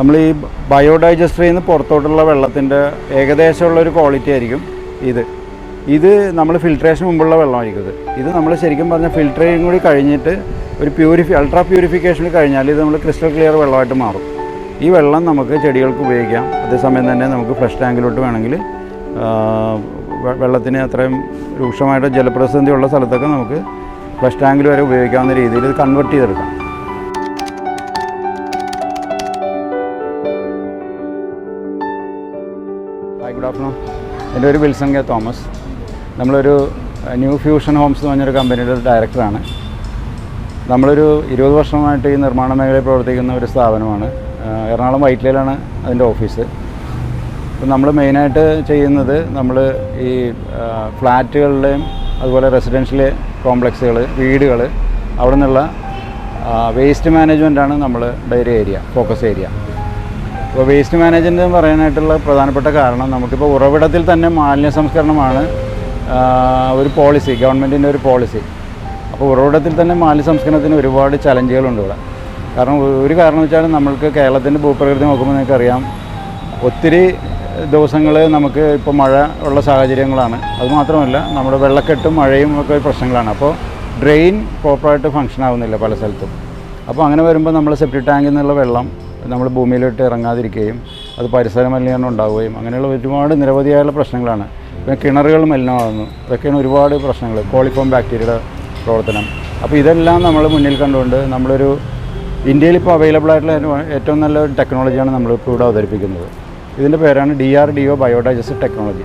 നമ്മൾ ഈ ബയോഡൈജസ്റ്ററിൽ നിന്ന് പുറത്തോട്ടുള്ള വെള്ളത്തിന്റെ ഏകദേശമുള്ള ഒരു ക്വാളിറ്റി ആയിരിക്കും ഇത്. ഇത് നമ്മൾ ഫിൽട്രേഷൻ മുമ്പുള്ള വെള്ളമായിരിക്കും ഇത്. നമ്മൾ ശരിക്കും പറഞ്ഞാൽ ഫിൽറ്ററിങ് കൂടി കഴിഞ്ഞിട്ട് ഒരു പ്യൂരിഫി അൾട്രാ പ്യൂരിഫിക്കേഷൻ കഴിഞ്ഞാൽ ഇത് നമ്മൾ ക്രിസ്റ്റൽ ക്ലിയർ വെള്ളമായിട്ട് മാറും. ഈ വെള്ളം നമുക്ക് ചെടികൾക്ക് ഉപയോഗിക്കാം. അതേസമയം തന്നെ നമുക്ക് ഫ്രഷ് ടാങ്കിലോട്ട് വേണമെങ്കിൽ വെള്ളത്തിന് അത്രയും രൂക്ഷമായിട്ട് ജലപ്രതിസന്ധി ഉള്ള സ്ഥലത്തൊക്കെ നമുക്ക് ഫ്രഷ് ടാങ്കിൽ വരെ ഉപയോഗിക്കാവുന്ന രീതിയിൽ കൺവെർട്ട് ചെയ്തെടുക്കാം. ഗുഡ് ആഫ്റ്റർനൂൺ എന്റെ പേര് വിൽസൺ കെ തോമസ്. നമ്മളൊരു ന്യൂ ഫ്യൂഷൻ ഹോംസ് എന്ന് പറഞ്ഞൊരു കമ്പനിയുടെ ഒരു ഡയറക്ടറാണ്. നമ്മളൊരു ഇരുപത് വർഷമായിട്ട് ഈ നിർമ്മാണ മേഖലയിൽ പ്രവർത്തിക്കുന്ന ഒരു സ്ഥാപനമാണ്. എറണാകുളം വൈറ്റ്ലയിലാണ് അതിന്റെ ഓഫീസ്. അപ്പം നമ്മൾ മെയിനായിട്ട് ചെയ്യുന്നത് നമ്മൾ ഈ ഫ്ലാറ്റുകളിലെയും അതുപോലെ റെസിഡൻഷ്യൽ കോംപ്ലക്സുകൾ വീടുകൾ അവിടെ നിന്നുള്ള വേസ്റ്റ് മാനേജ്മെന്റാണ് നമ്മൾ ഡയറി ഏരിയ ഫോക്കസ് ഏരിയ. ഇപ്പോൾ വേസ്റ്റ് മാനേജ്മെന്റ് എന്ന് പറയാനായിട്ടുള്ള പ്രധാനപ്പെട്ട കാരണം നമുക്കിപ്പോൾ ഉറവിടത്തിൽ തന്നെ മാലിന്യ സംസ്കരണമാണ് ഒരു പോളിസി ഗവൺമെന്റിന്റെ ഒരു പോളിസി അപ്പോൾ ഉറവിടത്തിൽ തന്നെ മാലിന്യ സംസ്കരണത്തിന് ഒരുപാട് ചലഞ്ചുകളുണ്ട് ഇവിടെ. കാരണം ഒരു കാരണം വെച്ചാൽ നമ്മൾക്ക് കേരളത്തിന്റെ ഭൂപ്രകൃതി നോക്കുമ്പോൾ നിങ്ങൾക്ക് അറിയാം ഒത്തിരി ദിവസങ്ങൾ നമുക്ക് ഇപ്പോൾ മഴ ഉള്ള സാഹചര്യങ്ങളാണ്. അതുമാത്രമല്ല നമ്മുടെ വെള്ളക്കെട്ടും മഴയും ഒക്കെ പ്രശ്നങ്ങളാണ്. അപ്പോൾ ഡ്രെയിൻ പ്രോപ്പറായിട്ട് ഫങ്ഷൻ ആവുന്നില്ല പല സ്ഥലത്തും. അപ്പോൾ അങ്ങനെ വരുമ്പോൾ നമ്മൾ സെപ്റ്റി ടാങ്കിൽ നിന്നുള്ള വെള്ളം നമ്മൾ ഭൂമിയിലോട്ട് ഇറങ്ങാതിരിക്കുകയും അത് പരിസര മലിനീകരണം ഉണ്ടാവുകയും അങ്ങനെയുള്ള ഒരുപാട് നിരവധിയായുള്ള പ്രശ്നങ്ങളാണ്. പിന്നെ കിണറുകൾ മലിനമാകുന്നു. അതൊക്കെയാണ് ഒരുപാട് പ്രശ്നങ്ങൾ. കോളിഫോം ബാക്ടീരിയയുടെ പ്രവർത്തനം. അപ്പോൾ ഇതെല്ലാം നമ്മൾ മുന്നിൽ കണ്ടുകൊണ്ട് നമ്മളൊരു ഇന്ത്യയിൽ ഇപ്പോൾ അവൈലബിൾ ആയിട്ടുള്ള ഏറ്റവും- നല്ല ഒരു ടെക്നോളജിയാണ് നമ്മളിപ്പോൾ ഇവിടെ അവതരിപ്പിക്കുന്നത്. ഇതിന്റെ പേരാണ് D R D O biodigest technology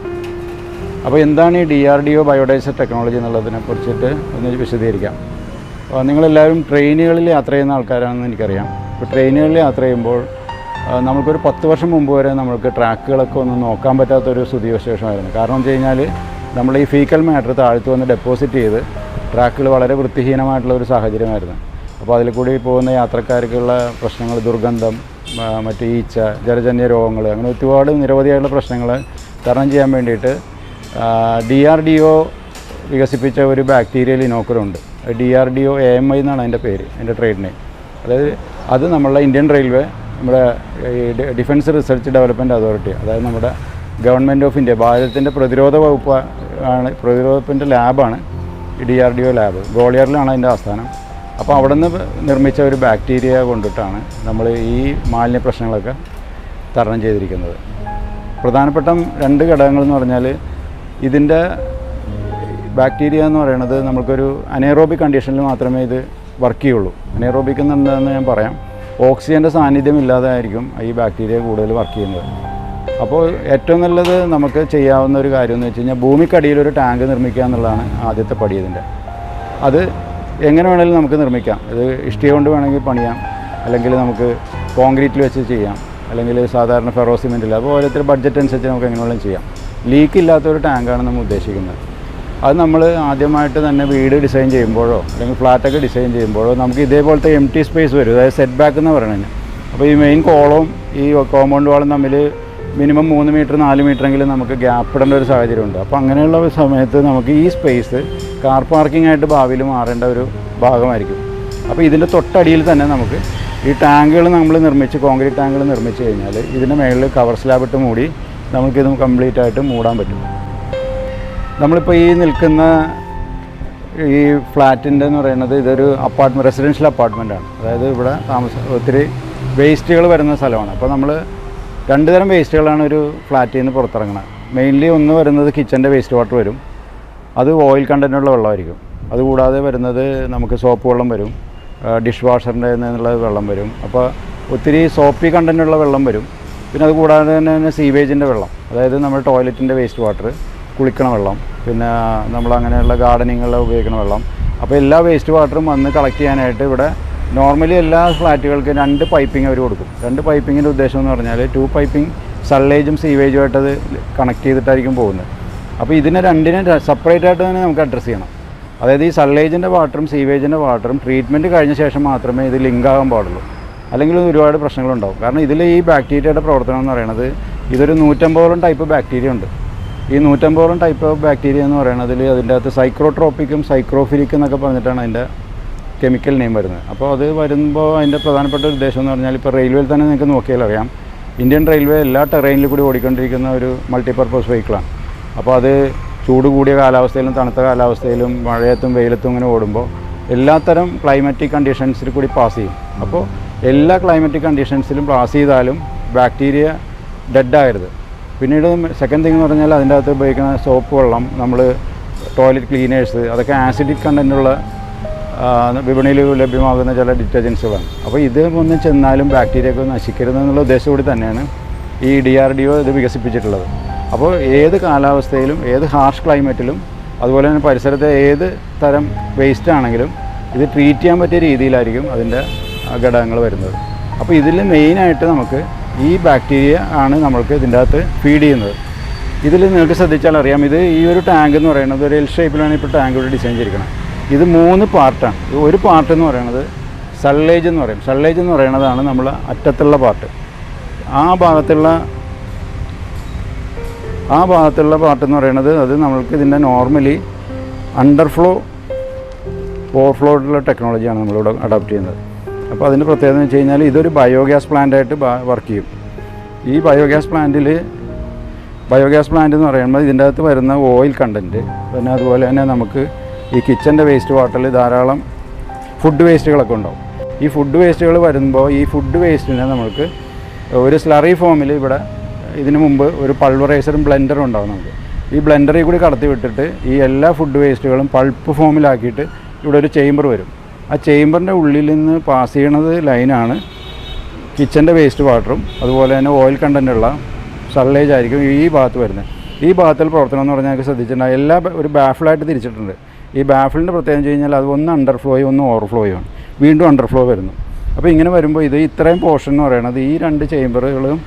അപ്പോൾ എന്താണ് ഈ D R D O biodigest technology എന്നുള്ളതിനെ കുറിച്ചിട്ട് ഒന്ന് വിശദീകരിക്കാം. നിങ്ങളെല്ലാവരും ട്രെയിനുകളിൽ യാത്ര ചെയ്യുന്ന ആൾക്കാരാണെന്ന് എനിക്കറിയാം. ഇപ്പോൾ ട്രെയിനുകളിൽ യാത്ര ചെയ്യുമ്പോൾ നമുക്കൊരു പത്ത് വർഷം മുമ്പ് വരെ നമുക്ക് ട്രാക്കുകളൊക്കെ ഒന്നും നോക്കാൻ പറ്റാത്തൊരു സ്ഥിതിവിശേഷമായിരുന്നു കാരണം വെച്ച് കഴിഞ്ഞാൽ നമ്മൾ ഈ ഫീക്കൽ മാറ്റർ താഴ്ത്തു വന്ന് ഡെപ്പോസിറ്റ് ചെയ്ത് ട്രാക്കുകൾ വളരെ വൃത്തിഹീനമായിട്ടുള്ള ഒരു സാഹചര്യമായിരുന്നു. അപ്പോൾ അതിൽ കൂടി പോകുന്ന യാത്രക്കാർക്കുള്ള പ്രശ്നങ്ങൾ ദുർഗന്ധം മറ്റു ഈച്ച ജലജന്യ രോഗങ്ങൾ അങ്ങനെ ഒരുപാട് നിരവധിയായിട്ടുള്ള പ്രശ്നങ്ങൾ തരണം ചെയ്യാൻ വേണ്ടിയിട്ട് ഡി ആർ ഡി ഒ വികസിപ്പിച്ച ഒരു bacterial ഇനോക്കുലുണ്ട് D R D O A M I എന്നാണ് അതിന്റെ പേര് അതിന്റെ ട്രേഡ് നെയിം അതായത് അത് നമ്മളെ ഇന്ത്യൻ റെയിൽവേ നമ്മുടെ ഡിഫൻസ് റിസർച്ച് ഡെവലപ്മെന്റ് അതോറിറ്റി അതായത് നമ്മുടെ ഗവൺമെന്റ് ഓഫ് ഇന്ത്യ ഭാരതത്തിന്റെ പ്രതിരോധ വകുപ്പ് ആണ് പ്രതിരോധത്തിന്റെ ലാബാണ് D R D O lab ഗോളിയറിലാണ് അതിന്റെ ആസ്ഥാനം. അപ്പോൾ അവിടെ നിന്ന് നിർമ്മിച്ച ഒരു ബാക്ടീരിയ കൊണ്ടിട്ടാണ് നമ്മൾ ഈ മാലിന്യ പ്രശ്നങ്ങളൊക്കെ തരണം ചെയ്തിരിക്കുന്നത്. പ്രധാനപ്പെട്ട രണ്ട് ഘടകങ്ങൾ എന്ന് പറഞ്ഞാൽ ഇതിന്റെ ബാക്ടീരിയ എന്ന് പറയുന്നത് നമുക്കൊരു അനേറോബിക് കണ്ടീഷനിൽ മാത്രമേ ഇത് വർക്ക് ചെയ്യുള്ളൂ. അനേറോബിക് എന്താണെന്ന് ഞാൻ പറയാം. ഓക്സിജന്റെ സാന്നിധ്യം ഇല്ലാതായിരിക്കും ഈ ബാക്ടീരിയ കൂടുതൽ വർക്ക് ചെയ്യുന്നത്. അപ്പോൾ ഏറ്റവും നല്ലത് നമുക്ക് ചെയ്യാവുന്ന ഒരു കാര്യം എന്ന് വെച്ച് കഴിഞ്ഞാൽ ഭൂമിക്കടിയിൽ ഒരു ടാങ്ക് നിർമ്മിക്കുക എന്നുള്ളതാണ് ആദ്യത്തെ പടി ഇതിന്റെ അത് എങ്ങനെ വേണമെങ്കിലും നമുക്ക് നിർമ്മിക്കാം. ഇത് ഇഷ്ടിക കൊണ്ട് വേണമെങ്കിൽ പണിയാം. അല്ലെങ്കിൽ നമുക്ക് കോൺക്രീറ്റിൽ വെച്ച് ചെയ്യാം. അല്ലെങ്കിൽ സാധാരണ ഫെറോ സിമെന്റിൽ അപ്പോൾ ഓരോരുത്തർ ബഡ്ജറ്റ് അനുസരിച്ച് നമുക്ക് എങ്ങനെ വേണമെങ്കിലും ചെയ്യാം. ലീക്ക് ഇല്ലാത്ത ഒരു ടാങ്കാണ് നമ്മൾ ഉദ്ദേശിക്കുന്നത്. അത് നമ്മൾ ആദ്യമായിട്ട് തന്നെ വീട് ഡിസൈൻ ചെയ്യുമ്പോഴോ അല്ലെങ്കിൽ ഫ്ലാറ്റൊക്കെ ഡിസൈൻ ചെയ്യുമ്പോഴോ നമുക്ക് ഇതേപോലത്തെ എം ടി സ്പേസ് വരും. അതായത് സെറ്റ് ബാക്ക് എന്ന് പറയുന്നത്. അപ്പോൾ ഈ മെയിൻ കോളവും ഈ കോമ്പൗണ്ട് വാളും തമ്മിൽ മിനിമം മൂന്ന് മീറ്റർ നാല് മീറ്ററെങ്കിലും നമുക്ക് ഗ്യാപ്പ് ഇടേണ്ട ഒരു സാഹചര്യമുണ്ട്. അപ്പോൾ അങ്ങനെയുള്ള സമയത്ത് നമുക്ക് ഈ സ്പേസ് കാർ പാർക്കിംഗ് ആയിട്ട് ഭാവിയിൽ മാറേണ്ട ഒരു ഭാഗമായിരിക്കും. അപ്പോൾ ഇതിന്റെ തൊട്ടടിയിൽ തന്നെ നമുക്ക് ഈ ടാങ്കുകൾ നമ്മൾ നിർമ്മിച്ച് കോൺക്രീറ്റ് ടാങ്കുകൾ നിർമ്മിച്ച് കഴിഞ്ഞാൽ ഇതിന്റെ മേളിൽ കവർ സ്ലാബ് ഇട്ട് മൂടി നമുക്കിത് കംപ്ലീറ്റ് ആയിട്ട് മൂടാൻ പറ്റും. നമ്മളിപ്പോൾ ഈ നിൽക്കുന്ന ഈ ഫ്ലാറ്റിന്റെ എന്ന് പറയുന്നത് ഇതൊരു അപ്പാർട്ട്മെന്റ് റെസിഡൻഷ്യൽ അപ്പാർട്ട്മെന്റാണ് അതായത് ഇവിടെ താമസ ഒത്തിരി വേസ്റ്റുകൾ വരുന്ന സ്ഥലമാണ്. അപ്പോൾ നമ്മൾ രണ്ട് തരം വേസ്റ്റുകളാണ് ഒരു ഫ്ലാറ്റിൽ നിന്ന് പുറത്തിറങ്ങുന്നത് മെയിൻലി ഒന്ന് വരുന്നത് കിച്ചന്റെ വേസ്റ്റ് വാട്ടർ വരും. അത് ഓയിൽ കണ്ടന്റുള്ള വെള്ളമായിരിക്കും. അതുകൂടാതെ വരുന്നത് നമുക്ക് സോപ്പ് വെള്ളം വരും. ഡിഷ് വാഷറിന്റെ നിന്നുള്ള വെള്ളം വരും. അപ്പോൾ ഒത്തിരി സോപ്പി കണ്ടന്റുള്ള വെള്ളം വരും. പിന്നെ അതുകൂടാതെ തന്നെ സീവേജിന്റെ വെള്ളം. അതായത് നമ്മൾ ടോയ്ലറ്റിന്റെ വേസ്റ്റ് വാട്ടർ കുളിക്കണ വെള്ളം പിന്നെ നമ്മൾ അങ്ങനെയുള്ള ഗാർഡനിങ്ങുകളിൽ ഉപയോഗിക്കുന്ന വെള്ളം. അപ്പോൾ എല്ലാ വേസ്റ്റ് വാട്ടറും വന്ന് കളക്ട് ചെയ്യാനായിട്ട് ഇവിടെ നോർമലി എല്ലാ ഫ്ലാറ്റുകൾക്കും രണ്ട് പൈപ്പിംഗ് അവർ കൊടുക്കും. രണ്ട് പൈപ്പിങ്ങിന്റെ ഉദ്ദേശം എന്ന് പറഞ്ഞാൽ ടു പൈപ്പിംഗ് സള്ളേജും സീവേജുമായിട്ട് അത് കണക്ട് ചെയ്തിട്ടായിരിക്കും പോകുന്നത്. അപ്പോൾ ഇതിനെ രണ്ടിനെ സെപ്പറേറ്റ് ആയിട്ട് തന്നെ നമുക്ക് അഡ്രസ്സ് ചെയ്യണം. അതായത് ഈ സള്ളേജിന്റെ വാട്ടറും സീവേജിന്റെ വാട്ടറും ട്രീറ്റ്മെന്റ് കഴിഞ്ഞ ശേഷം മാത്രമേ ഇത് ലിങ്ക് ആകാൻ പാടുള്ളൂ. അല്ലെങ്കിൽ ഒരുപാട് പ്രശ്നങ്ങളുണ്ടാവും. കാരണം ഇതിൽ ഈ ബാക്ടീരിയയുടെ പ്രവർത്തനം എന്ന് പറയുന്നത് ഇതൊരു നൂറ്റമ്പതോളം ടൈപ്പ് ബാക്ടീരിയ ഉണ്ട്. ഈ നൂറ്റമ്പതോളം ടൈപ്പ് ഓഫ് ബാക്ടീരിയ എന്ന് പറയുന്നത് അതിന്റെ അകത്ത് സൈക്രോട്രോപ്പിക്കും സൈക്രോഫിലിക്കും എന്നൊക്കെ പറഞ്ഞിട്ടാണ് അതിന്റെ കെമിക്കൽ നെയിം വരുന്നത്. അപ്പോൾ അത് വരുമ്പോൾ അതിന്റെ പ്രധാനപ്പെട്ട ഒരു ഉദ്ദേശം എന്ന് പറഞ്ഞാൽ ഇപ്പോൾ റെയിൽവേയിൽ തന്നെ നിങ്ങൾക്ക് നോക്കിയാൽ അറിയാം. ഇന്ത്യൻ റെയിൽവേ എല്ലാ ടെറൈനിലും കൂടി ഓടിക്കൊണ്ടിരിക്കുന്ന ഒരു മൾട്ടിപർപ്പസ് വെഹിക്കിളാണ് അപ്പോൾ അത് ചൂട് കൂടിയ കാലാവസ്ഥയിലും തണുത്ത കാലാവസ്ഥയിലും മഴയത്തും വെയിലത്തും ഇങ്ങനെ ഓടുമ്പോൾ എല്ലാത്തരം ക്ലൈമറ്റിക് കണ്ടീഷൻസിൽ കൂടി പാസ് ചെയ്യും. അപ്പോൾ എല്ലാ ക്ലൈമറ്റിക് കണ്ടീഷൻസിലും പാസ് ചെയ്താലും ബാക്ടീരിയ ഡെഡാകരുത് പിന്നീട് സെക്കൻഡ് തിങ് എന്ന് പറഞ്ഞാൽ അതിന്റെ അകത്ത് ഉപയോഗിക്കുന്ന സോപ്പ് വെള്ളം നമ്മൾ ടോയ്ലറ്റ് ക്ലീനേഴ്സ് അതൊക്കെ ആസിഡിക് കണ്ടന്റുള്ള വിപണിയിൽ ലഭ്യമാകുന്ന ചില ഡിറ്റർജൻസുകളാണ് അപ്പോൾ ഇത് ഒന്നും ചെന്നാലും ബാക്ടീരിയ ഒക്കെ നശിക്കരുത് എന്നുള്ള കൂടി തന്നെയാണ് ഈ ഡി ആർ ഡി ഒ ഇത് വികസിപ്പിച്ചിട്ടുള്ളത്. അപ്പോൾ ഏത് കാലാവസ്ഥയിലും ഏത് ഹാർഷ് ക്ലൈമറ്റിലും അതുപോലെ തന്നെ പരിസരത്തെ ഏത് തരം വേസ്റ്റ് ആണെങ്കിലും ഇത് ട്രീറ്റ് ചെയ്യാൻ പറ്റിയ രീതിയിലായിരിക്കും അതിന്റെ ഘടകങ്ങൾ വരുന്നത്. അപ്പോൾ ഇതിൽ മെയിനായിട്ട് നമുക്ക് ഈ ബാക്ടീരിയ ആണ് നമ്മൾക്ക് ഇതിന്റെ അകത്ത് ഫീഡ് ചെയ്യുന്നത്. ഇതിൽ നിങ്ങൾക്ക് ശ്രദ്ധിച്ചാൽ അറിയാം ഇത് ഈ ഒരു ടാങ്ക് എന്ന് പറയുന്നത് ഒരു എൽ ഷേപ്പിലാണ് ഇപ്പോൾ ടാങ്ക് ഇവിടെ ഡിസൈൻ ചെയ്തിരിക്കുന്നത്. ഇത് മൂന്ന് പാർട്ടാണ് ഒരു പാർട്ട് എന്ന് പറയുന്നത് സള്ളേജ് എന്ന് പറയും. സള്ളേജ് എന്ന് പറയുന്നതാണ് നമ്മൾ അറ്റത്തുള്ള പാർട്ട് ആ ഭാഗത്തുള്ള ആ ഭാഗത്തുള്ള പാർട്ട് എന്ന് പറയുന്നത് അത് നമ്മൾക്ക് ഇതിന്റെ നോർമലി അണ്ടർഫ്ലോ ഓവർഫ്ലോയിലുള്ള ടെക്നോളജിയാണ് നമ്മളിവിടെ അഡാപ്റ്റ് ചെയ്യുന്നത്. അപ്പോൾ അതിന്റെ പ്രത്യേകത എന്ന് വെച്ച് കഴിഞ്ഞാൽ ഇതൊരു ബയോഗ്യാസ് പ്ലാന്റായിട്ട് വർക്ക് ചെയ്യും. ഈ ബയോഗ്യാസ് പ്ലാന്റിൽ ബയോഗ്യാസ് പ്ലാന്റ് എന്ന് പറയുമ്പോൾ ഇതിന്റെ അകത്ത് വരുന്ന ഓയിൽ കണ്ടന്റ് പിന്നെ അതുപോലെ തന്നെ നമുക്ക് ഈ കിച്ചന്റെ വേസ്റ്റ് വാട്ടറിൽ ധാരാളം ഫുഡ് വേസ്റ്റുകളൊക്കെ ഉണ്ടാവും. ഈ ഫുഡ് വേസ്റ്റുകൾ വരുമ്പോൾ ഈ ഫുഡ് വേസ്റ്റിനെ നമുക്ക് ഒരു സ്ലറി ഫോമിൽ ഇവിടെ ഇതിനു മുമ്പ് ഒരു പൾവറൈസറും ബ്ലെൻഡറും ഉണ്ടാവും നമുക്ക്. ഈ ബ്ലെൻഡറിൽ കൂടി കടത്തി വിട്ടിട്ട് ഈ എല്ലാ ഫുഡ് വേസ്റ്റുകളും പൾപ്പ് ഫോമിലാക്കിയിട്ട് ഇവിടെ ഒരു ചേംബർ വരും. ആ ചേമ്പറിന്റെ ഉള്ളിൽ നിന്ന് പാസ് ചെയ്യണത് ലൈനാണ് കിച്ചന്റെ വേസ്റ്റ് വാട്ടറും അതുപോലെ തന്നെ ഓയിൽ കണ്ടന്റുള്ള സള്ളേജ് ആയിരിക്കും ഈ ഭാഗത്ത് വരുന്നത്. ഈ ഭാഗത്തിൽ പ്രവർത്തനം എന്ന് പറഞ്ഞാൽ ഞങ്ങൾക്ക് ശ്രദ്ധിച്ചിട്ടുണ്ടാകും എല്ലാ ഒരു ബാഫിളായിട്ട് തിരിച്ചിട്ടുണ്ട്. ഈ ബാഫിളിന്റെ പ്രത്യേകം വെച്ച് കഴിഞ്ഞാൽ അത് ഒന്ന് അണ്ടർഫ്ലോയും ഒന്ന് ഓവർഫ്ലോയും ആണ്. വീണ്ടും അണ്ടർഫ്ലോ വരുന്നു. അപ്പോൾ ഇങ്ങനെ വരുമ്പോൾ ഇത് ഇത്രയും പോർഷൻ എന്ന് പറയുന്നത് ഈ രണ്ട് ചേമ്പറുകളും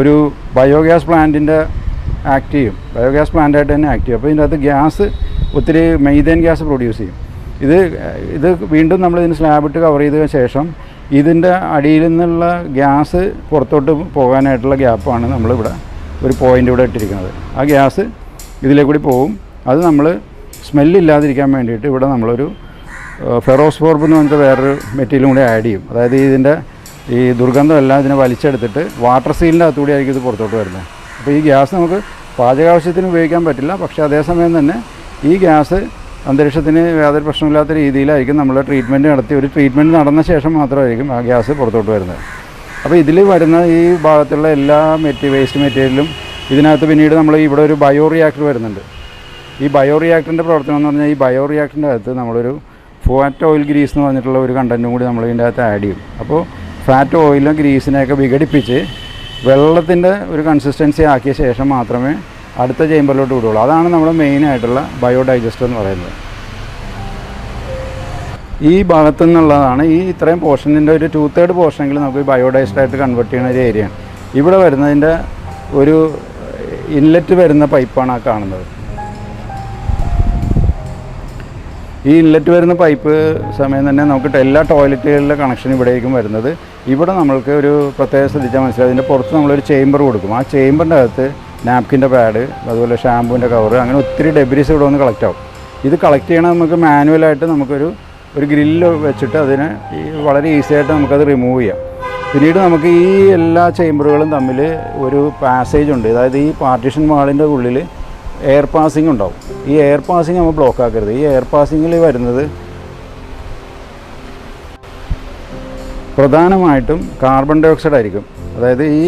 ഒരു ബയോഗ്യാസ് പ്ലാന്റിന്റെ ആക്ട് ചെയ്യും. ബയോഗ്യാസ് പ്ലാന്റായിട്ട് തന്നെ ആക്ട് ചെയ്യും. അപ്പോൾ ഇതിന്റെ അകത്ത് ഗ്യാസ് ഒത്തിരി മെയ്തേൻ ഗ്യാസ് പ്രൊഡ്യൂസ് ചെയ്യും. ഇത് ഇത് വീണ്ടും നമ്മൾ ഇതിന് സ്ലാബിട്ട് കവർ ചെയ്ത ശേഷം ഇതിന്റെ അടിയിൽ നിന്നുള്ള ഗ്യാസ് പുറത്തോട്ട് പോകാനായിട്ടുള്ള ഗ്യാപ്പാണ് നമ്മളിവിടെ ഒരു പോയിന്റ് ഇവിടെ ഇട്ടിരിക്കുന്നത്. ആ ഗ്യാസ് ഇതിലേ കൂടി പോകും. അത് നമ്മൾ സ്മെല്ലില്ലാതിരിക്കാൻ വേണ്ടിയിട്ട് ഇവിടെ നമ്മളൊരു ഫെറോസ് ഫോർബ് എന്ന് പറഞ്ഞിട്ട് വേറൊരു മെറ്റീരിയലും കൂടി ആഡ് ചെയ്യും. അതായത് ഇതിന്റെ ഈ ദുർഗന്ധമെല്ലാം ഇതിനെ വലിച്ചെടുത്തിട്ട് വാട്ടർ സീലിന്റെ അകത്തുകൂടി ആയിരിക്കും ഇത് പുറത്തോട്ട് വരുന്നത്. അപ്പോൾ ഈ ഗ്യാസ് നമുക്ക് പാചകാവശ്യത്തിന് ഉപയോഗിക്കാൻ പറ്റില്ല. പക്ഷേ അതേസമയം തന്നെ ഈ ഗ്യാസ് അന്തരീക്ഷത്തിന് യാതൊരു പ്രശ്നമില്ലാത്ത രീതിയിലായിരിക്കും നമ്മൾ ട്രീറ്റ്മെന്റ് നടത്തി. ഒരു ട്രീറ്റ്മെന്റ് നടന്ന ശേഷം മാത്രമായിരിക്കും ആ ഗ്യാസ് പുറത്തോട്ട് വരുന്നത്. അപ്പോൾ ഇതിൽ വരുന്ന ഈ ഭാഗത്തുള്ള എല്ലാ മെറ്റീ വേസ്റ്റ് മെറ്റീരിയലും ഇതിനകത്ത് പിന്നീട് നമ്മൾ ഇവിടെ ഒരു ബയോ റിയാക്ടർ വരുന്നുണ്ട്. ഈ ബയോ റിയാക്ടറിന്റെ പ്രവർത്തനം എന്ന് പറഞ്ഞാൽ ഈ ബയോ റിയാക്ടറിന്റെ അകത്ത് നമ്മളൊരു ഫാറ്റ് ഓയിൽ ഗ്രീസ് എന്ന് പറഞ്ഞിട്ടുള്ള ഒരു കണ്ടന്റും കൂടി നമ്മൾ ഇതിന്റെ അകത്ത് ആഡ് ചെയ്യും. അപ്പോൾ ഫാറ്റ് ഓയിലും ഗ്രീസിനെയൊക്കെ വിഘടിപ്പിച്ച് വെള്ളത്തിന്റെ ഒരു കൺസിസ്റ്റൻസി ആക്കിയ ശേഷം മാത്രമേ അടുത്ത ചേമ്പറിലോട്ട് വിടുകയുള്ളൂ അതാണ് നമ്മുടെ മെയിൻ ആയിട്ടുള്ള ബയോഡൈജസ്റ്റർ എന്ന് പറയുന്നത്. ഈ ഭാഗത്തു നിന്നുള്ളതാണ് ഈ ഇത്രയും പോർഷനിന്റെ ഒരു ടു തേർഡ് പോർഷനെങ്കിലും നമുക്ക് ബയോഡൈസ്ഡ് ആയിട്ട് കൺവേർട്ട് ചെയ്യുന്ന ഒരു ഏരിയയാണ് ഇവിടെ വരുന്നതിന്റെ ഒരു ഇൻലെറ്റ് വരുന്ന പൈപ്പാണ് ആ കാണുന്നത്. ഈ ഇൻലെറ്റ് വരുന്ന പൈപ്പ് സമയം തന്നെ നമുക്ക് എല്ലാ ടോയ്ലറ്റുകളിലെ കണക്ഷൻ ഇവിടേക്കും വരുന്നത്. ഇവിടെ നമ്മൾക്ക് ഒരു പ്രത്യേകം ശ്രദ്ധിച്ചാൽ മനസ്സിലായി അതിന്റെ പുറത്ത് നമ്മളൊരു ചേംബർ കൊടുക്കും. ആ ചേംബറിന്റെ അകത്ത് നാപ്കിന്റെ പാഡ് അതുപോലെ ഷാമ്പൂവിന്റെ കവർ അങ്ങനെ ഒത്തിരി ഡെബ്രീസ് ഇവിടെ വന്ന് കളക്ട് ആവും. ഇത് കളക്ട് ചെയ്യണം നമുക്ക് മാനുവലായിട്ട് നമുക്കൊരു ഒരു ഗ്രില്ല് വെച്ചിട്ട് അതിനെ വളരെ ഈസി ആയിട്ട് നമുക്കത് റിമൂവ് ചെയ്യാം. പിന്നീട് നമുക്ക് ഈ എല്ലാ ചേംബറുകളും തമ്മിൽ ഒരു പാസേജ് ഉണ്ട്. അതായത് ഈ പാർട്ടീഷൻ വാളിന്റെ ഉള്ളിൽ എയർ പാസിംഗ് ഉണ്ടാവും. ഈ എയർ പാസിംഗ് നമ്മൾ ബ്ലോക്ക് ആക്കരുത്. ഈ എയർ പാസിങ്ങിൽ വരുന്നത് പ്രധാനമായിട്ടും കാർബൺ ഡൈ ഓക്സൈഡ് ആയിരിക്കും. അതായത് ഈ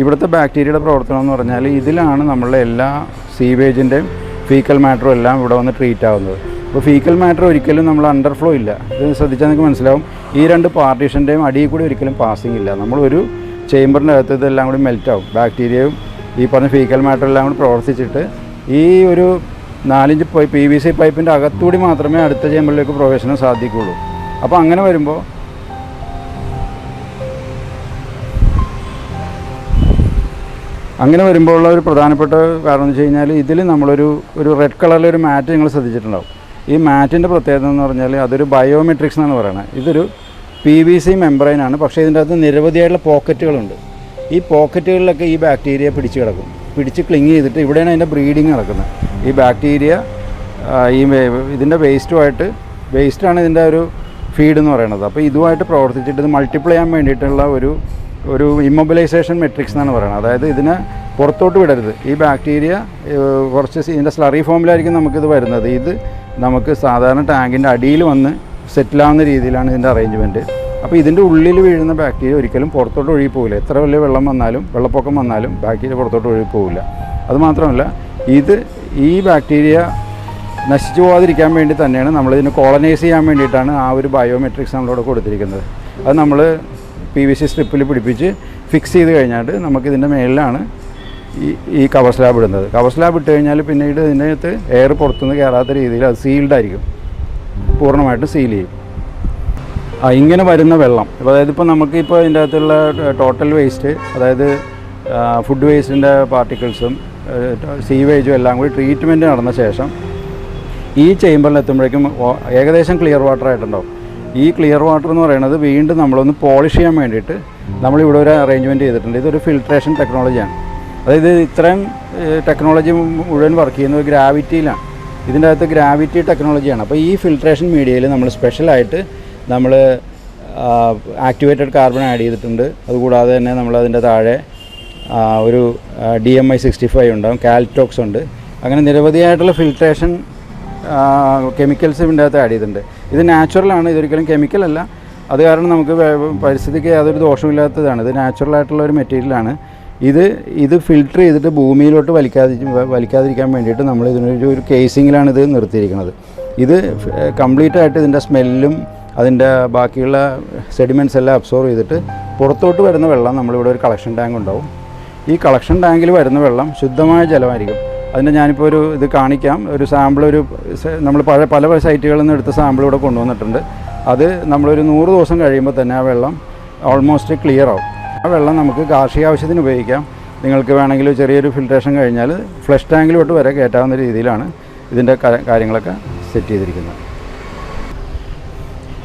ഇവിടുത്തെ ബാക്ടീരിയയുടെ പ്രവർത്തനം എന്ന് പറഞ്ഞാൽ ഇതിലാണ് നമ്മളുടെ എല്ലാ സീവേജിന്റെയും ഫീക്കൽ മാറ്ററും എല്ലാം ഇവിടെ വന്ന് ട്രീറ്റ് ആവുന്നത്. അപ്പോൾ ഫീക്കൽ മാറ്റർ ഒരിക്കലും നമ്മൾ അണ്ടർഫ്ലോ ഇല്ല. ഇത് ശ്രദ്ധിച്ചാൽ നിങ്ങൾക്ക് മനസ്സിലാവും. ഈ രണ്ട് പാർട്ടീഷന്റെയും അടിയിൽ കൂടി ഒരിക്കലും പാസിങ് ഇല്ല. നമ്മളൊരു ചേമ്പറിന്റെ അകത്ത് ഇതെല്ലാം കൂടി മെൽറ്റ് ആവും. ബാക്ടീരിയയും ഈ പറഞ്ഞ ഫീക്കൽ മാറ്റർ എല്ലാം കൂടി പ്രവർത്തിച്ചിട്ട് ഈ ഒരു നാലിഞ്ച് പൈപ്പ് പി വി സി പൈപ്പിന്റെ അകത്തുകൂടി മാത്രമേ അടുത്ത ചേമ്പറിലേക്ക് പ്രവേശനം സാധിക്കുകയുള്ളൂ. അപ്പോൾ അങ്ങനെ വരുമ്പോൾ അങ്ങനെ വരുമ്പോൾ ഉള്ള ഒരു പ്രധാനപ്പെട്ട കാരണം എന്ന് വെച്ച് കഴിഞ്ഞാൽ ഇതിൽ നമ്മളൊരു ഒരു റെഡ് കളറിലൊരു മാറ്റ് നിങ്ങൾ ശ്രദ്ധിച്ചിട്ടുണ്ടാവും. ഈ മാറ്റിന്റെ പ്രത്യേകത എന്ന് പറഞ്ഞാൽ അതൊരു ബയോമെട്രിക്സ് എന്നാണ് പറയുന്നത് ഇതൊരു പി വി സി മെമ്പറൈനാണ് പക്ഷേ ഇതിന്റെ അകത്ത് നിരവധിയായിട്ടുള്ള പോക്കറ്റുകളുണ്ട്. ഈ പോക്കറ്റുകളിലൊക്കെ ഈ ബാക്ടീരിയ പിടിച്ച് കിടക്കും. പിടിച്ച് ക്ലിങ് ചെയ്തിട്ട് ഇവിടെയാണ് അതിന്റെ ബ്രീഡിങ് നടക്കുന്നത്. ഈ ബാക്ടീരിയ ഈ ഇതിന്റെ വേസ്റ്റുമായിട്ട് വേസ്റ്റാണ് ഇതിന്റെ ഒരു ഫീഡ് എന്ന് പറയുന്നത് അപ്പോൾ ഇതുമായിട്ട് പ്രവർത്തിച്ചിട്ട് ഇത് മൾട്ടിപ്ലൈ ചെയ്യാൻ വേണ്ടിയിട്ടുള്ള ഒരു ഒരു ഇമ്മൊബിലൈസേഷൻ മെട്രിക്സ് എന്നാണ് പറയുന്നത്. അതായത് ഇതിനെ പുറത്തോട്ട് വിടരുത്. ഈ ബാക്ടീരിയ കുറച്ച് ഇതിന്റെ സ്ലറി ഫോമിലായിരിക്കും നമുക്കിത് വരുന്നത്. ഇത് നമുക്ക് സാധാരണ ടാങ്കിന്റെ അടിയിൽ വന്ന് സെറ്റിലാവുന്ന രീതിയിലാണ് ഇതിന്റെ അറേഞ്ച്മെന്റ് അപ്പോൾ ഇതിന്റെ ഉള്ളിൽ വീഴുന്ന ബാക്ടീരിയ ഒരിക്കലും പുറത്തോട്ട് ഒഴുകി പോകില്ല എത്ര വലിയ വെള്ളം വന്നാലും വെള്ളപ്പൊക്കം വന്നാലും ബാക്ടീരിയ പുറത്തോട്ട് ഒഴുകി പോകില്ല അതുമാത്രമല്ല ഇത് ഈ ബാക്ടീരിയ നശിച്ചു പോകാതിരിക്കാൻ വേണ്ടി തന്നെയാണ് നമ്മളിതിനെ കോളനൈസ് ചെയ്യാൻ വേണ്ടിയിട്ടാണ് ആ ഒരു ബയോമെട്രിക്സ് നമ്മളോട് കൊടുത്തിരിക്കുന്നത്. അത് നമ്മൾ പി വി സി സ്ട്രിപ്പിൽ പിടിപ്പിച്ച് ഫിക്സ് ചെയ്ത് കഴിഞ്ഞാൽ നമുക്കിതിന്റെ മേളിലാണ് ഈ ഈ കവർ സ്ലാബ് ഇടുന്നത്. കവർ സ്ലാബ് ഇട്ട് കഴിഞ്ഞാൽ പിന്നീട് ഇതിനകത്ത് എയർ പുറത്തുനിന്ന് കയറാത്ത രീതിയിൽ അത് സീൽഡ് ആയിരിക്കും. പൂർണമായിട്ട് സീൽ ചെയ്യും. ഇങ്ങനെ വരുന്ന വെള്ളം. അതായത് ഇപ്പോൾ നമുക്ക് ഇപ്പോൾ ഇതിന്റെ അകത്തുള്ള ടോട്ടൽ വേസ്റ്റ് അതായത് ഫുഡ് വേസ്റ്റിന്റെ പാർട്ടിക്കിൾസും സീവേജും എല്ലാം കൂടി ട്രീറ്റ്മെന്റ് നടന്ന ശേഷം ഈ ചേമ്പറിൽ എത്തുമ്പോഴേക്കും ഏകദേശം ക്ലിയർ വാട്ടർ ആയിട്ടുണ്ടാവും. ഈ ക്ലിയർ വാട്ടർ എന്ന് പറയുന്നത് വീണ്ടും നമ്മളൊന്ന് പോളിഷ് ചെയ്യാൻ വേണ്ടിയിട്ട് നമ്മളിവിടെ ഒരു അറേഞ്ച്മെന്റ് ചെയ്തിട്ടുണ്ട്. ഇതൊരു ഫിൽട്രേഷൻ ടെക്നോളജിയാണ് അതായത് ഇത്രയും ടെക്നോളജി മുഴുവൻ വർക്ക് ചെയ്യുന്നത് ഗ്രാവിറ്റിയിലാണ് ഇതിന്റെ അകത്ത് ഗ്രാവിറ്റി ടെക്നോളജിയാണ് അപ്പോൾ ഈ ഫിൽട്രേഷൻ മീഡിയയിൽ നമ്മൾ സ്പെഷ്യലായിട്ട് നമ്മൾ ആക്ടിവേറ്റഡ് കാർബൺ ആഡ് ചെയ്തിട്ടുണ്ട്. അതുകൂടാതെ തന്നെ നമ്മൾ അതിന്റെ താഴെ ഒരു D M I sixty five ഉണ്ടാവും. കാൽറ്റോക്സ് ഉണ്ട്. അങ്ങനെ നിരവധിയായിട്ടുള്ള ഫിൽട്രേഷൻ കെമിക്കൽസ് ഇതിന്റെ അകത്ത് ആഡ് ചെയ്തിട്ടുണ്ട്. ഇത് നാച്ചുറലാണ് ഇതൊരിക്കലും കെമിക്കൽ അല്ല. അത് കാരണം നമുക്ക് പരിസ്ഥിതിക്ക് യാതൊരു ദോഷമില്ലാത്തതാണ് ഇത് നാച്ചുറൽ ആയിട്ടുള്ള ഒരു മെറ്റീരിയലാണ് ഇത് ഇത് ഫിൽട്ടർ ചെയ്തിട്ട് ഭൂമിയിലോട്ട് വലിക്കാതി വലിക്കാതിരിക്കാൻ വേണ്ടിയിട്ട് നമ്മൾ ഇതിനൊരു ഒരു കേസിങ്ങിലാണ് ഇത് നിർത്തിയിരിക്കുന്നത്. ഇത് കംപ്ലീറ്റ് ആയിട്ട് ഇതിന്റെ സ്മെല്ലും അതിന്റെ ബാക്കിയുള്ള സെഡിമെന്റ്സ് എല്ലാം അബ്സോർവ് ചെയ്തിട്ട് പുറത്തോട്ട് വരുന്ന വെള്ളം നമ്മളിവിടെ ഒരു കളക്ഷൻ ടാങ്ക് ഉണ്ടാവും. ഈ കളക്ഷൻ ടാങ്കിൽ വരുന്ന വെള്ളം ശുദ്ധമായ ജലമായിരിക്കും. അതിന്റെ ഞാനിപ്പോൾ ഒരു ഇത് കാണിക്കാം. ഒരു സാമ്പിൾ ഒരു നമ്മൾ പഴയ പല സൈറ്റുകളിൽ നിന്ന് എടുത്ത സാമ്പിൾ ഇവിടെ കൊണ്ടുവന്നിട്ടുണ്ട്. അത് നമ്മളൊരു നൂറ് ദിവസം കഴിയുമ്പോൾ തന്നെ ആ വെള്ളം ഓൾമോസ്റ്റ് ക്ലിയർ ആവും. ആ വെള്ളം നമുക്ക് കാർഷിക ആവശ്യത്തിന് ഉപയോഗിക്കാം. നിങ്ങൾക്ക് വേണമെങ്കിൽ ചെറിയൊരു ഫിൽട്രേഷൻ കഴിഞ്ഞാൽ ഫ്ലഷ് ടാങ്കിലോട്ട് വരെ കയറ്റാവുന്ന രീതിയിലാണ് ഇതിന്റെ കാര്യങ്ങളൊക്കെ സെറ്റ് ചെയ്തിരിക്കുന്നത്.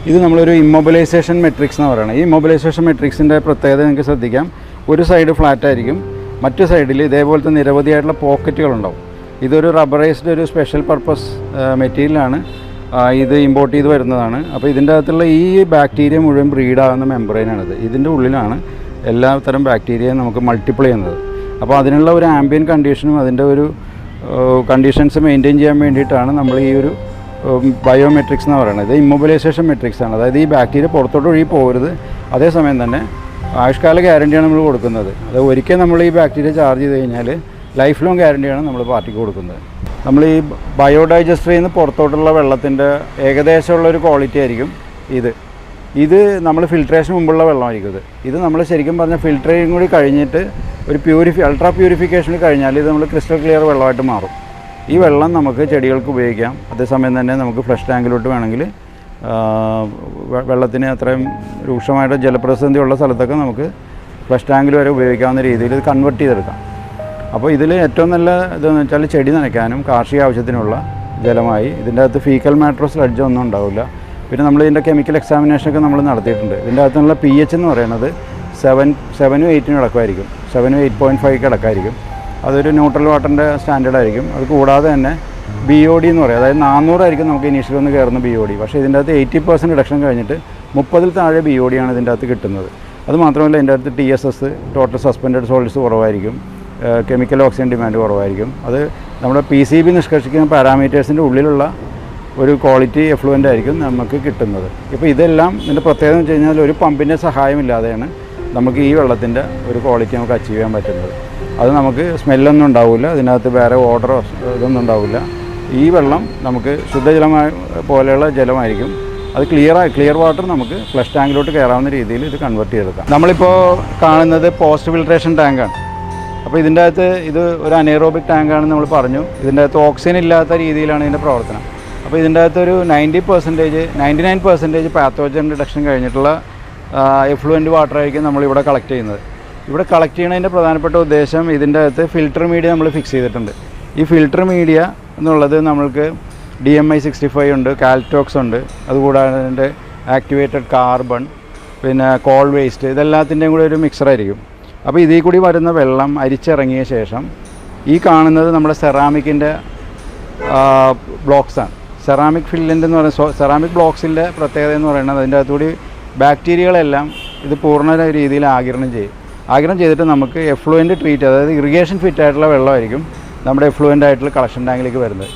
ഇത് നമ്മളൊരു ഇമ്മൊബിലൈസേഷൻ മെട്രിക്സ് എന്ന് പറയുന്നത് ഈ ഇമ്മൊബിലൈസേഷൻ മെട്രിക്സിന്റെ പ്രത്യേകത നിങ്ങൾക്ക് ശ്രദ്ധിക്കാം. ഒരു സൈഡ് ഫ്ലാറ്റ് ആയിരിക്കും. മറ്റു സൈഡിൽ ഇതേപോലത്തെ നിരവധിയായിട്ടുള്ള പോക്കറ്റുകളുണ്ടാവും. ഇതൊരു റബ്ബറൈസ്ഡ് ഒരു സ്പെഷ്യൽ പർപ്പസ് മെറ്റീരിയലാണ് ഇത് ഇമ്പോർട്ട് ചെയ്ത് വരുന്നതാണ്. അപ്പോൾ ഇതിന്റെ അകത്തുള്ള ഈ ബാക്ടീരിയ മുഴുവൻ ബ്രീഡാകുന്ന മെമ്പറൈനാണിത് ഇതിന്റെ ഉള്ളിലാണ് എല്ലാ തരം ബാക്ടീരിയയും നമുക്ക് മൾട്ടിപ്ലൈ ചെയ്യുന്നത്. അപ്പോൾ അതിനുള്ള ഒരു ആംബിയൻ കണ്ടീഷനും അതിന്റെ ഒരു കണ്ടീഷൻസ് മെയിന്റെയിൻ ചെയ്യാൻ വേണ്ടിയിട്ടാണ് നമ്മൾ ഈ ഒരു ബയോമെട്രിക്സ് എന്ന് പറയുന്നത്. ഇത് ഇമ്മൊബിലൈസേഷൻ മെട്രിക്സ് ആണ്. അതായത് ഈ ബാക്ടീരിയ പുറത്തോട്ട് ഒഴുകി പോകരുത്. അതേസമയം തന്നെ ആയുഷ്കാല ഗ്യാരണ്ടിയാണ് നമ്മൾ കൊടുക്കുന്നത്. അത് ഒരിക്കൽ നമ്മൾ ഈ ബാക്ടീരിയ ചാർജ് ചെയ്ത് കഴിഞ്ഞാൽ ലൈഫ് ലോങ് ഗ്യാരണ്ടിയാണ് നമ്മൾ പാർട്ടിക്ക് കൊടുക്കുന്നത്. നമ്മൾ ഈ ബയോഡൈജസ്റ്ററിൽ നിന്ന് പുറത്തോട്ടുള്ള വെള്ളത്തിന്റെ ഏകദേശമുള്ള ഒരു ക്വാളിറ്റി ആയിരിക്കും ഇത്. ഇത് നമ്മൾ ഫിൽട്രേഷൻ മുമ്പുള്ള വെള്ളമായിരിക്കും ഇത്. ഇത് നമ്മൾ ശരിക്കും പറഞ്ഞാൽ ഫിൽറ്ററിങ് കൂടി കഴിഞ്ഞിട്ട് ഒരു പ്യൂരിഫി അൾട്രാ പ്യൂരിഫിക്കേഷൻ കഴിഞ്ഞാൽ ഇത് നമ്മൾ ക്രിസ്റ്റൽ ക്ലിയർ വെള്ളമായിട്ട് മാറും. ഈ വെള്ളം നമുക്ക് ചെടികൾക്ക് ഉപയോഗിക്കാം. അതേസമയം തന്നെ നമുക്ക് ഫ്ലഷ് ടാങ്കിലോട്ട് വേണമെങ്കിൽ വെള്ളത്തിന് അത്രയും രൂക്ഷമായിട്ട് ജലപ്രതിസന്ധി ഉള്ള സ്ഥലത്തൊക്കെ നമുക്ക് ഫ്ലഷ് ടാങ്കിൽ വരെ ഉപയോഗിക്കാവുന്ന രീതിയിൽ ഇത് കൺവെർട്ട് ചെയ്തെടുക്കാം. അപ്പോൾ ഇതിൽ ഏറ്റവും നല്ല ഇതെന്ന് വെച്ചാൽ ചെടി നനയ്ക്കാനും കാർഷിക ആവശ്യത്തിനുള്ള ജലമായി. ഇതിന്റെ അകത്ത് ഫീക്കൽ മാട്രോസ് ലഡ്ജ് ഒന്നും ഉണ്ടാവില്ല. പിന്നെ നമ്മൾ ഇതിന്റെ കെമിക്കൽ എക്സാമിനേഷനൊക്കെ നമ്മൾ നടത്തിയിട്ടുണ്ട്. ഇതിന്റെ അകത്തുള്ള പി എച്ച് എന്ന് പറയുന്നത് സെവൻ സെവനും എയ്റ്റിനും ഇടക്കുമായിരിക്കും സെവനും എയ്റ്റ് പോയിന്റ് ഫൈവ് ഇടക്കായിരിക്കും അതൊരു ന്യൂട്രൽ വാട്ടറിന്റെ സ്റ്റാൻഡേർഡ് ആയിരിക്കും. അത് കൂടാതെ തന്നെ ബി ഒ ഡി എന്ന് പറയും. അതായത് നാനൂറായിരിക്കും നമുക്ക് ഇനീഷ്യൽ ഒന്ന് കയറുന്ന ബി ഒ ഡി പക്ഷേ ഇതിന്റെ അകത്ത് എയ്റ്റി പെർസെന്റ് റിഡക്ഷൻ കഴിഞ്ഞിട്ട് മുപ്പതിൽ താഴെ ബി ഒ ഡി ആണ് ഇതിന്റെ അകത്ത് കിട്ടുന്നത്. അത് മാത്രമല്ല ഇതിന്റെ അകത്ത് T S S total suspended salts കുറവായിരിക്കും. കെമിക്കൽ ഓക്സിജൻ ഡിമാൻഡ് കുറവായിരിക്കും. അത് നമ്മുടെ പി സി ബി നിഷ്കർഷിക്കുന്ന പാരാമീറ്റേഴ്സിന്റെ ഉള്ളിലുള്ള ഒരു ക്വാളിറ്റി എഫ്ലുവന്റ് ആയിരിക്കും നമുക്ക് കിട്ടുന്നത്. ഇപ്പോൾ ഇതെല്ലാം ഇതിന്റെ പ്രത്യേകത വെച്ച് കഴിഞ്ഞാൽ ഒരു പമ്പിന്റെ സഹായമില്ലാതെയാണ് നമുക്ക് ഈ വെള്ളത്തിന്റെ ഒരു ക്വാളിറ്റി നമുക്ക് അച്ചീവ് ചെയ്യാൻ പറ്റുന്നത്. അത് നമുക്ക് സ്മെല്ലൊന്നും ഉണ്ടാവില്ല. അതിനകത്ത് വേറെ ഓർഡറോ ഇതൊന്നും ഉണ്ടാവില്ല. ഈ വെള്ളം നമുക്ക് ശുദ്ധജലമായ പോലെയുള്ള ജലമായിരിക്കും. അത് ക്ലിയർ ക്ലിയർ വാട്ടർ നമുക്ക് ഫ്ലഷ് ടാങ്കിലോട്ട് കയറാവുന്ന രീതിയിൽ ഇത് കൺവെർട്ട് ചെയ്തെടുക്കാം. നമ്മളിപ്പോൾ കാണുന്നത് പോസ്റ്റ് ഫിൽട്രേഷൻ ടാങ്കാണ് അപ്പോൾ ഇതിന്റെ അകത്ത് ഇത് ഒരു അനേറോബിക് ടാങ്കാണെന്ന് നമ്മൾ പറഞ്ഞു. ഇതിന്റെ അകത്ത് ഓക്സിജൻ ഇല്ലാത്ത രീതിയിലാണ് ഇതിന്റെ പ്രവർത്തനം. അപ്പോൾ ഇതിന്റെ അകത്ത് ഒരു ninety percentage ninety nine percentage pathogen reduction കഴിഞ്ഞിട്ടുള്ള എഫ്ലുവന്റ് വാട്ടർ ആയിരിക്കും നമ്മളിവിടെ കളക്ട് ചെയ്യുന്നത്. ഇവിടെ കളക്ട് ചെയ്യുന്നതിന്റെ പ്രധാനപ്പെട്ട ഉദ്ദേശം ഇതിന്റെ അകത്ത് ഫിൽട്ടർ മീഡിയ നമ്മൾ ഫിക്സ് ചെയ്തിട്ടുണ്ട്. ഈ ഫിൽട്ടർ മീഡിയ എന്നുള്ളത് നമ്മൾക്ക് D M I sixty five ഉണ്ട് കാൽറ്റോക്സ് ഉണ്ട് അതുകൂടാതെ ആക്ടിവേറ്റഡ് കാർബൺ പിന്നെ കോൾ വേസ്റ്റ് ഇതെല്ലാത്തിന്റെയും കൂടെ ഒരു മിക്സറായിരിക്കും അപ്പോൾ ഇതിൽ കൂടി വരുന്ന വെള്ളം അരിച്ചിറങ്ങിയ ശേഷം ഈ കാണുന്നത് നമ്മുടെ സെറാമിക്കിന്റെ ബ്ലോക്സാണ് സെറാമിക് ഫില്ലിന്റെ എന്ന് പറയുന്ന സെറാമിക് ബ്ലോക്സിന്റെ പ്രത്യേകത എന്ന് പറയുന്നത് അതിന്റെ അകത്തുകൂടി ബാക്ടീരിയകളെല്ലാം ഇത് പൂർണ രീതിയിൽ ആകിരണം ചെയ്യും. ആകിരണം ചെയ്തിട്ട് നമുക്ക് എഫ്ലുവന്റ് ട്രീറ്റ് അതായത് ഇറിഗേഷൻ ഫിറ്റ് ആയിട്ടുള്ള വെള്ളമായിരിക്കും. നമ്മുടെ എഫ്ലുവന്റ് ആയിട്ടുള്ള കളക്ഷൻ ടാങ്കിലേക്ക് വരുന്നത്.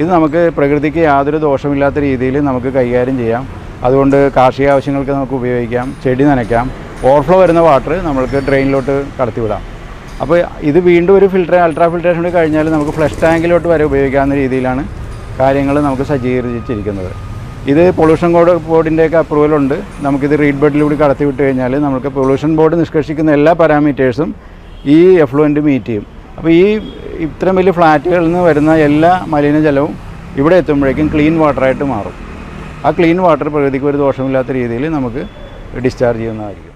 ഇത് നമുക്ക് പ്രകൃതിക്ക് യാതൊരു ദോഷമില്ലാത്ത രീതിയിൽ നമുക്ക് കൈകാര്യം ചെയ്യാം. അതുകൊണ്ട് കാർഷിക ആവശ്യങ്ങൾക്ക് നമുക്ക് ഉപയോഗിക്കാം ചെടി നനയ്ക്കാം. ഓവർഫ്ലോ വരുന്ന വാട്ടർ നമ്മൾക്ക് ഡ്രെയിനിലോട്ട് കടത്തിവിടാം. അപ്പോൾ ഇത് വീണ്ടും ഒരു ഫിൽട്ടർ അൾട്രാ ഫിൽട്രേഷൻ കൂടി കഴിഞ്ഞാൽ നമുക്ക് ഫ്ലഷ് ടാങ്കിലോട്ട് വരെ ഉപയോഗിക്കാവുന്ന രീതിയിലാണ് കാര്യങ്ങൾ നമുക്ക് സജ്ജീകരിച്ചിരിക്കുന്നത്. ഇത് പൊള്യൂഷൻ ബോർഡ് ബോർഡിന്റെയൊക്കെ അപ്രൂവലുണ്ട് നമുക്കിത് റീഡ് ബെഡിലൂടെ കടത്തി വിട്ട് കഴിഞ്ഞാൽ നമുക്ക് പൊള്യൂഷൻ ബോർഡ് നിഷ്കർഷിക്കുന്ന എല്ലാ പാരാമീറ്റേഴ്സും ഈ എഫ്ലുവന്റ് മീറ്റ് ചെയ്യും. അപ്പോൾ ഈ ഇത്രയും വലിയ ഫ്ലാറ്റുകളിൽ നിന്ന് വരുന്ന എല്ലാ മലിനജലവും ഇവിടെ എത്തുമ്പോഴേക്കും ക്ലീൻ വാട്ടറായിട്ട് മാറും. ആ ക്ലീൻ വാട്ടർ പ്രകൃതിക്ക് ഒരു ദോഷമില്ലാത്ത രീതിയിൽ നമുക്ക് ഡിസ്ചാർജ് ചെയ്യുന്നതായിരിക്കും.